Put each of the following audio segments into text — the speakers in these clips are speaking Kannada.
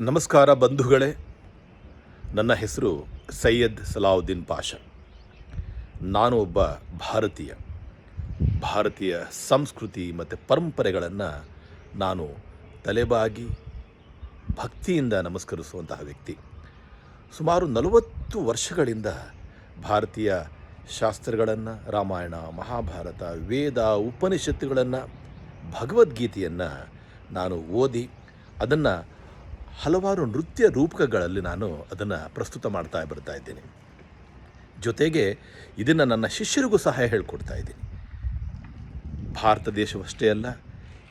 ನಮಸ್ಕಾರ ಬಂಧುಗಳೇ. ನನ್ನ ಹೆಸರು ಸೈಯದ್ ಸಲಾವುದ್ದೀನ್ ಪಾಷ. ನಾನು ಒಬ್ಬ ಭಾರತೀಯ. ಭಾರತೀಯ ಸಂಸ್ಕೃತಿ ಮತ್ತು ಪರಂಪರೆಗಳನ್ನು ನಾನು ತಲೆಬಾಗಿ, ಭಕ್ತಿಯಿಂದ ನಮಸ್ಕರಿಸುವಂತಹ ವ್ಯಕ್ತಿ. ಸುಮಾರು ನಲವತ್ತು ವರ್ಷಗಳಿಂದ ಭಾರತೀಯ ಶಾಸ್ತ್ರಗಳನ್ನು, ರಾಮಾಯಣ, ಮಹಾಭಾರತ, ವೇದ, ಉಪನಿಷತ್ತುಗಳನ್ನು, ಭಗವದ್ಗೀತೆಯನ್ನು ನಾನು ಓದಿ, ಅದನ್ನು ಹಲವಾರು ನೃತ್ಯ ರೂಪಕಗಳಲ್ಲಿ ನಾನು ಅದನ್ನು ಪ್ರಸ್ತುತ ಮಾಡ್ತಾ ಬರ್ತಾ ಇದ್ದೀನಿ. ಜೊತೆಗೆ ಇದನ್ನು ನನ್ನ ಶಿಷ್ಯರಿಗೂ ಸಹ ಹೇಳ್ಕೊಡ್ತಾ ಇದ್ದೀನಿ. ಭಾರತ ದೇಶವಷ್ಟೇ ಅಲ್ಲ,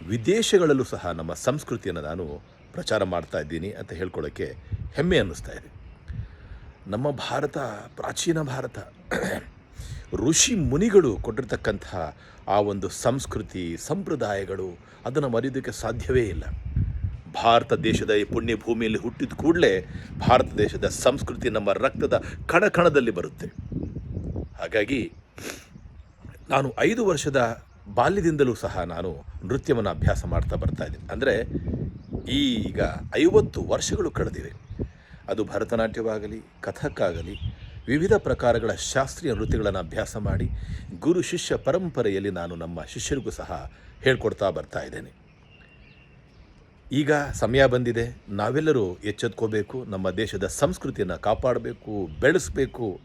ವಿದೇಶಗಳಲ್ಲೂ ಸಹ ನಮ್ಮ ಸಂಸ್ಕೃತಿಯನ್ನು ನಾನು ಪ್ರಚಾರ ಮಾಡ್ತಾ ಇದ್ದೀನಿ ಅಂತ ಹೇಳ್ಕೊಳ್ಳೋಕ್ಕೆ ಹೆಮ್ಮೆ ಅನ್ನಿಸ್ತಾ ಇದೆ. ನಮ್ಮ ಭಾರತ, ಪ್ರಾಚೀನ ಭಾರತ, ಋಷಿ ಮುನಿಗಳು ಕೊಟ್ಟಿರ್ತಕ್ಕಂತಹ ಆ ಒಂದು ಸಂಸ್ಕೃತಿ, ಸಂಪ್ರದಾಯಗಳು ಅದನ್ನು ಮರೆಯೋದಕ್ಕೆ ಸಾಧ್ಯವೇ ಇಲ್ಲ. ಭಾರತ ದೇಶದ ಈ ಪುಣ್ಯ ಭೂಮಿಯಲ್ಲಿ ಹುಟ್ಟಿದ ಕೂಡಲೇ ಭಾರತ ದೇಶದ ಸಂಸ್ಕೃತಿ ನಮ್ಮ ರಕ್ತದ ಕಣಕಣದಲ್ಲಿ ಬರುತ್ತೆ. ಹಾಗಾಗಿ ನಾನು ಐದು ವರ್ಷದ ಬಾಲ್ಯದಿಂದಲೂ ಸಹ ನಾನು ನೃತ್ಯವನ್ನು ಅಭ್ಯಾಸ ಮಾಡ್ತಾ ಬರ್ತಾ ಇದ್ದೀನಿ. ಅಂದರೆ ಈಗ ಐವತ್ತು ವರ್ಷಗಳು ಕಳೆದಿವೆ. ಅದು ಭರತನಾಟ್ಯವಾಗಲಿ ಆಗಲಿ ವಿವಿಧ ಪ್ರಕಾರಗಳ ಶಾಸ್ತ್ರೀಯ ನೃತ್ಯಗಳನ್ನು ಅಭ್ಯಾಸ ಮಾಡಿ ಗುರು ಶಿಷ್ಯ ಪರಂಪರೆಯಲ್ಲಿ ನಾನು ನಮ್ಮ ಶಿಷ್ಯರಿಗೂ ಸಹ ಹೇಳ್ಕೊಡ್ತಾ ಬರ್ತಾ ಇದ್ದೇನೆ. ಈಗ ಸಮಯ ಬಂದಿದೆ. ನಾವೆಲ್ಲರೂ ಎಚ್ಚೆತ್ಕೋಬೇಕು, ನಮ್ಮ ದೇಶದ ಸಂಸ್ಕೃತಿಯನ್ನು ಕಾಪಾಡಬೇಕು, ಬೆಳೆಸಬೇಕು,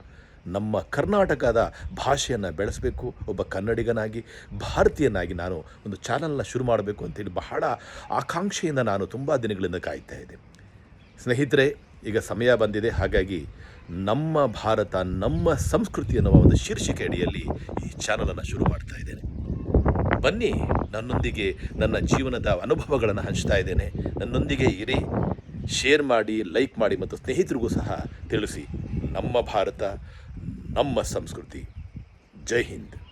ನಮ್ಮ ಕರ್ನಾಟಕದ ಭಾಷೆಯನ್ನು ಬೆಳೆಸಬೇಕು. ಒಬ್ಬ ಕನ್ನಡಿಗನಾಗಿ, ಭಾರತೀಯನಾಗಿ ನಾನು ಒಂದು ಚಾನಲ್ನ ಶುರು ಮಾಡಬೇಕು ಅಂತೇಳಿ ಬಹಳ ಆಕಾಂಕ್ಷೆಯಿಂದ ನಾನು ತುಂಬ ದಿನಗಳಿಂದ ಕಾಯ್ತಾ ಇದ್ದೆ. ಸ್ನೇಹಿತರೆ, ಈಗ ಸಮಯ ಬಂದಿದೆ. ಹಾಗಾಗಿ ನಮ್ಮ ಭಾರತ, ನಮ್ಮ ಸಂಸ್ಕೃತಿ ಎನ್ನುವ ಒಂದು ಶೀರ್ಷಿಕೆ ಅಡಿಯಲ್ಲಿ ಈ ಚಾನಲನ್ನು ಶುರು ಮಾಡ್ತಾ ಇದ್ದೇನೆ. ಬನ್ನಿ. ನನ್ನೊಂದಿಗೆ ನನ್ನ ಜೀವನದ ಅನುಭವಗಳನ್ನು ಹಂಚ್ತಾ ಇದ್ದೇನೆ. ನನ್ನೊಂದಿಗೆ ಇರಿ ಶೇರ್ ಮಾಡಿ ಲೈಕ್ ಮಾಡಿ ಮತ್ತು ಸ್ನೇಹಿತರಿಗೂ ಸಹ ತಿಳಿಸಿ. ನಮ್ಮ ಭಾರತ, ನಮ್ಮ ಸಂಸ್ಕೃತಿ. ಜೈ ಹಿಂದ್.